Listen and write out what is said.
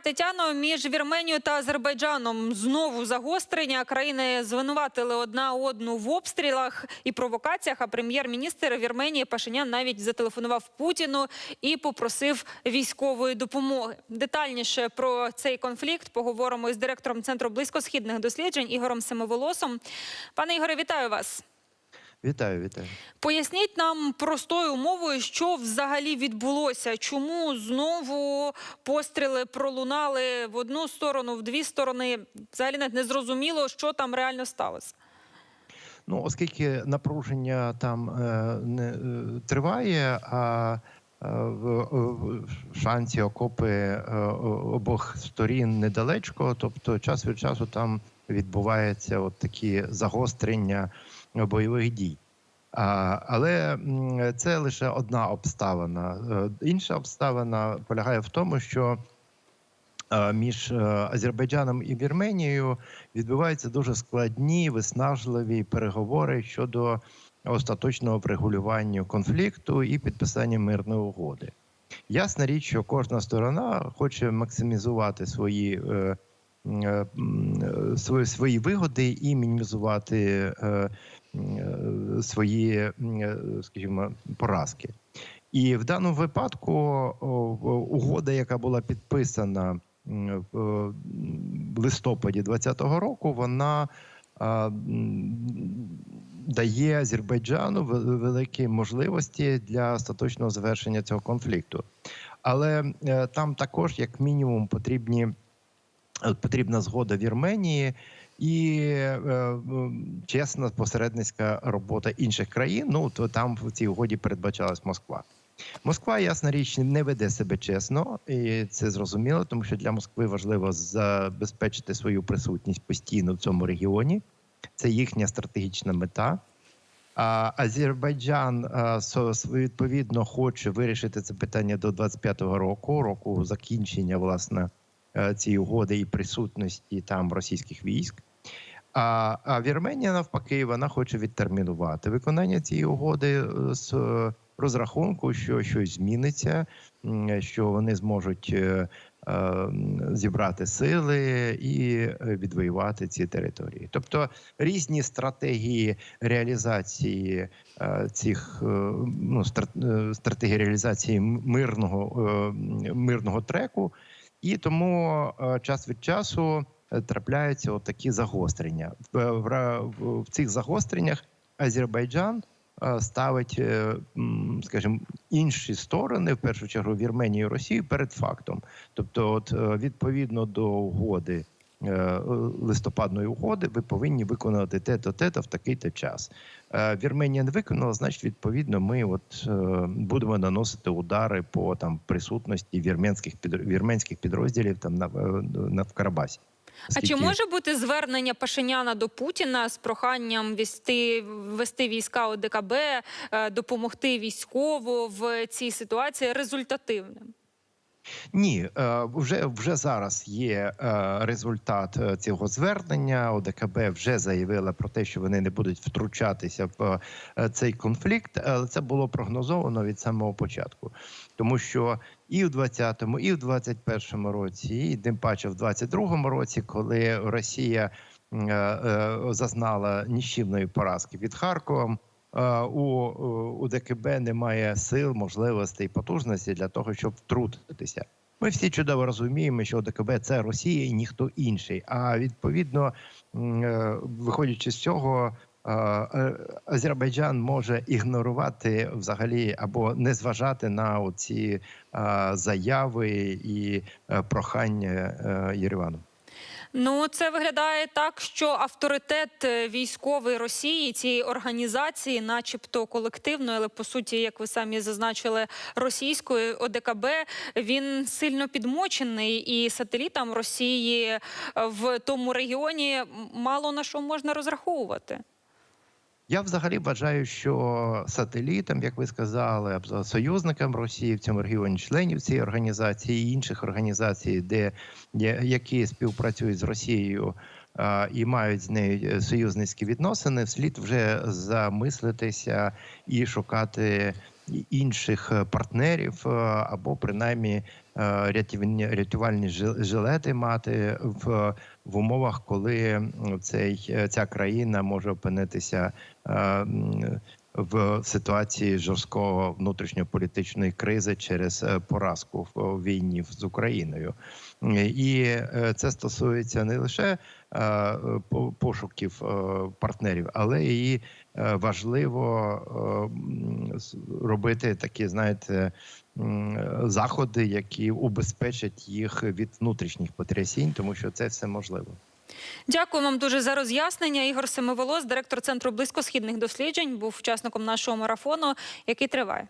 Тетяно, між Вірменією та Азербайджаном знову загострення. Країни звинуватили одна одну в обстрілах і провокаціях. А прем'єр-міністр Вірменії Пашинян навіть зателефонував Путіну і попросив військової допомоги. Детальніше про цей конфлікт поговоримо із директором центру близькосхідних досліджень Ігорем Семиволосом. Пане Ігоре, вітаю вас. Вітаю, вітаю. Поясніть нам простою мовою, що взагалі відбулося, чому знову постріли пролунали в одну сторону, в дві сторони. Взагалі навіть не зрозуміло, що там реально сталося. Ну, оскільки напруження там е, не е, триває, а е, в, в шанці окопи е, обох сторін недалечко, тобто час від часу там відбуваються от такі загострення бойових дій. Але це лише одна обставина. Е, Інша обставина полягає в тому, що е, між е, Азербайджаном і Вірменією відбуваються дуже складні, виснажливі переговори щодо остаточного врегулювання конфлікту і підписання мирної угоди. Ясна річ, що кожна сторона хоче максимізувати свої. Е, е, Свої, свої вигоди і мінімізувати е, свої, скажімо, поразки. І в даному випадку угода, яка була підписана в листопаді 2020 року, вона дає Азербайджану великі можливості для остаточного завершення цього конфлікту. Але там також, як мінімум, потрібні потрібна згода Вірменії і е, чесна посередницька робота інших країн. Ну то там в цій угоді передбачалась Москва. Москва, ясна річ, не веде себе чесно, і це зрозуміло, тому що для Москви важливо забезпечити свою присутність постійно в цьому регіоні. Це їхня стратегічна мета. А Азербайджан с- відповідно хоче вирішити це питання до 25-го року, року закінчення власне е, цієї угоди і присутності там російських військ. А, а Вірменія навпаки, вона хоче відтермінувати виконання цієї угоди е, з е, розрахунку, що щось зміниться, що вони зможуть е, е, зібрати сили і е, відвоювати ці території. Тобто різні стратегії реалізації е, цих е, ну, е, стратегії реалізації мирного, е, мирного треку, і тому е, час від часу е, трапляються от такі загострення. В, в цих загостреннях Азербайджан е, ставить, е, скажімо, інші сторони, в першу чергу Вірменію і Росію, перед фактом. Тобто, от е, відповідно до угоди. Е, Листопадної угоди ви повинні виконати те-то, те-то в такий-то час. Е, Вірменія не виконала, значить, відповідно, ми от е, будемо наносити удари по там присутності вірменських під вірменських підрозділів там на, на в Карабасі. А чи може бути звернення Пашиняна до Путіна з проханням вести, вести війська ОДКБ, допомогти військово в цій ситуації результативним? Ні, е, вже вже зараз є е, результат е, цього звернення. ОДКБ вже заявила про те, що вони не будуть втручатися в цей конфлікт. Але це було прогнозовано від самого початку, тому що і в 20-му, і в 21-му році, і тим паче в 22-му році, коли Росія зазнала ніщівної поразки від Харкова. Е, У, ДКБ немає сил, можливостей, потужності для того, щоб втрутитися. Ми всі чудово розуміємо, що ОДКБ це Росія і ніхто інший. А відповідно, е, виходячи з цього, е, Азербайджан може ігнорувати взагалі або не зважати на оці е, заяви і прохання Єревану. Ну, це виглядає так, що авторитет е, військової Росії цієї організації, начебто колективної, але по суті, як ви самі зазначили, російської ОДКБ, він сильно підмочений, і сателітам Росії е, в тому регіоні мало на що можна розраховувати. Я взагалі вважаю, що сателітам, як ви сказали, союзникам Росії в цьому регіоні, членів цієї організації і інших організацій, де які співпрацюють з Росією і мають з нею е, союзницькі відносини, слід вже замислитися і шукати інших е, партнерів, е, або принаймні е, рятувальні жи- жилети мати в, в умовах, коли цей ця країна може опинитися в ситуації жорсткого внутрішньополітичної кризи через е, поразку в війні з Україною. І е, це стосується не лише е, пошуків партнерів, але і важливо робити такі, знаєте, заходи, які убезпечать їх від внутрішніх потрясінь, тому що це все можливо. Дякую вам дуже за роз'яснення. Ігор Семиволос, директор центру близькосхідних досліджень, був учасником нашого марафону, який триває.